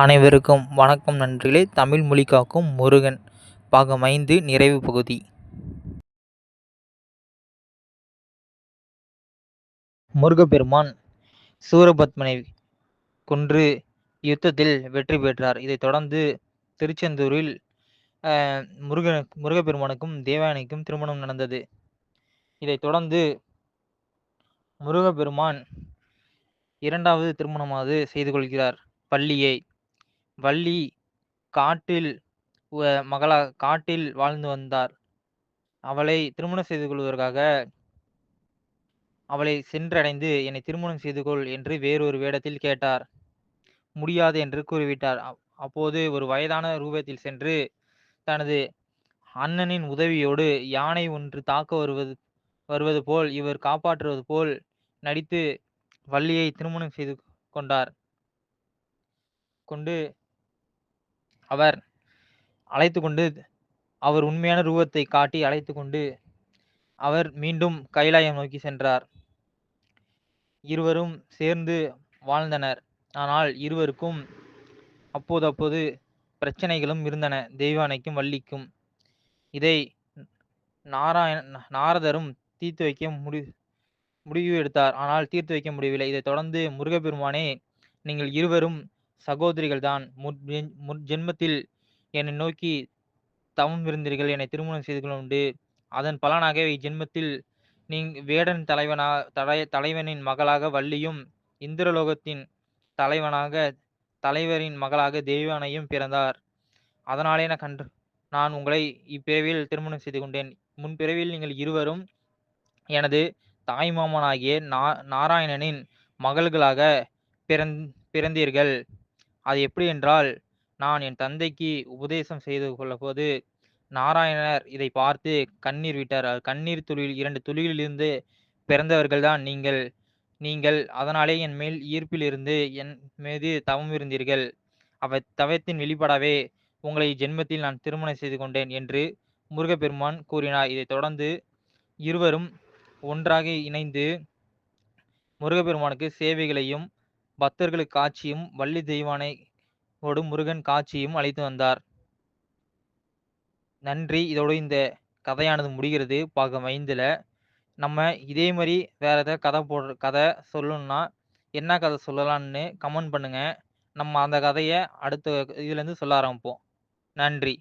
அனைவருக்கும் வணக்கம் நன்றிகளே தமிழ் மொழி காக்கும் முருகன். பாகம் ஐந்து நிறைவு பகுதி. முருகப்பெருமான் சூரபத்மனை கொன்று யுத்தத்தில் வெற்றி பெற்றார். இதைத் தொடர்ந்து திருச்செந்தூரில் முருக முருகன் முருகப்பெருமானுக்கும் தேவயானைக்கும் திருமணம் நடந்தது. இதைத் தொடர்ந்து முருகப்பெருமான் இரண்டாவது திருமணமாவது செய்து கொள்கிறார். பள்ளியை வள்ளி காட்டில் மகளாக மகளா காட்டில் வாழ்ந்து வந்தார். அவளை திருமணம் செய்து கொள்வதற்காக அவளை சென்றடைந்து என்னை திருமணம் செய்து கொள் என்று வேறொரு வேடத்தில் கேட்டார். முடியாது என்று கூறிவிட்டார். அப்- அப்போது ஒரு வயதான ரூபத்தில் சென்று தனது அண்ணனின் உதவியோடு யானை ஒன்று தாக்க வருவது வருவது போல் இவர் காப்பாற்றுவது போல் நடித்து வள்ளியை திருமணம் செய்து கொண்டார். கொண்டு அவர் அழைத்து கொண்டு அவர் உண்மையான ரூபத்தை காட்டி அழைத்து கொண்டு அவர் மீண்டும் கைலாயம் நோக்கி சென்றார். இருவரும் சேர்ந்து வாழ்ந்தனர். ஆனால் இருவருக்கும் அப்போது அப்போது பிரச்சனைகளும் இருந்தன. தெய்வானைக்கும் வள்ளிக்கும். இதை நாராயண நாரதரும் தீர்த்து வைக்க முடி முடிவு எடுத்தார். ஆனால் தீர்த்து வைக்க முடியவில்லை. இதைத் தொடர்ந்து முருகப்பெருமானே நீங்கள் இருவரும் சகோதரிகள்தான் முற் முற்ஜென்மத்தில் என்னை நோக்கி தவம் இருந்தீர்கள் என்னை திருமணம் செய்து கொள்ள உண்டு. அதன் பலனாக இஜென்மத்தில் நீங் வேடன் தலைவனா தலை தலைவனின் மகளாக வள்ளியும் இந்திரலோகத்தின் தலைவனாக தலைவரின் மகளாக தேவானையும் பிறந்தார். அதனாலே நான் கண்டு நான் உங்களை இப்பிறவியில் திருமணம் செய்து கொண்டேன் முன்பிறவியில் நீங்கள் இருவரும் எனது தாய்மாமனாகிய நா நாராயணனின் மகள்களாக பிறந் பிறந்தீர்கள். அது எப்படி என்றால் நான் என் தந்தைக்கு உபதேசம் செய்து கொள்ளபோது நாராயணர் இதை பார்த்து கண்ணீர் விட்டார். கண்ணீர் துளியில் இரண்டு துளியிலிருந்து பிறந்தவர்கள்தான் நீங்கள். நீங்கள் அதனாலே என் மேல் ஈர்ப்பிலிருந்து என் மீது தவம் இருந்தீர்கள். அவ தவத்தின் வெளிப்பாடாவே உங்களை ஜென்மத்தில் நான் திருமணம் செய்து கொண்டேன் என்று முருகப்பெருமான் கூறினார். இதைத் தொடர்ந்து இருவரும் ஒன்றாக இணைந்து முருகப்பெருமானுக்கு சேவைகளையும் பக்தர்களுக்கு காட்சியும் வள்ளி தெய்வானை ஓடு முருகன் காட்சியும் அழைத்து வந்தார். நன்றி. இதோடு இந்த கதையானது முடிகிறது. பாகம் ஐந்தில் நம்ம இதே மாதிரி வேற ஏதாவது கதை போடுற கதை சொல்லணும்னா என்ன கதை சொல்லலாம்னு கமெண்ட் பண்ணுங்கள் நம்ம அந்த கதையை அடுத்த இதுலேருந்து சொல்ல ஆரம்பிப்போம். நன்றி.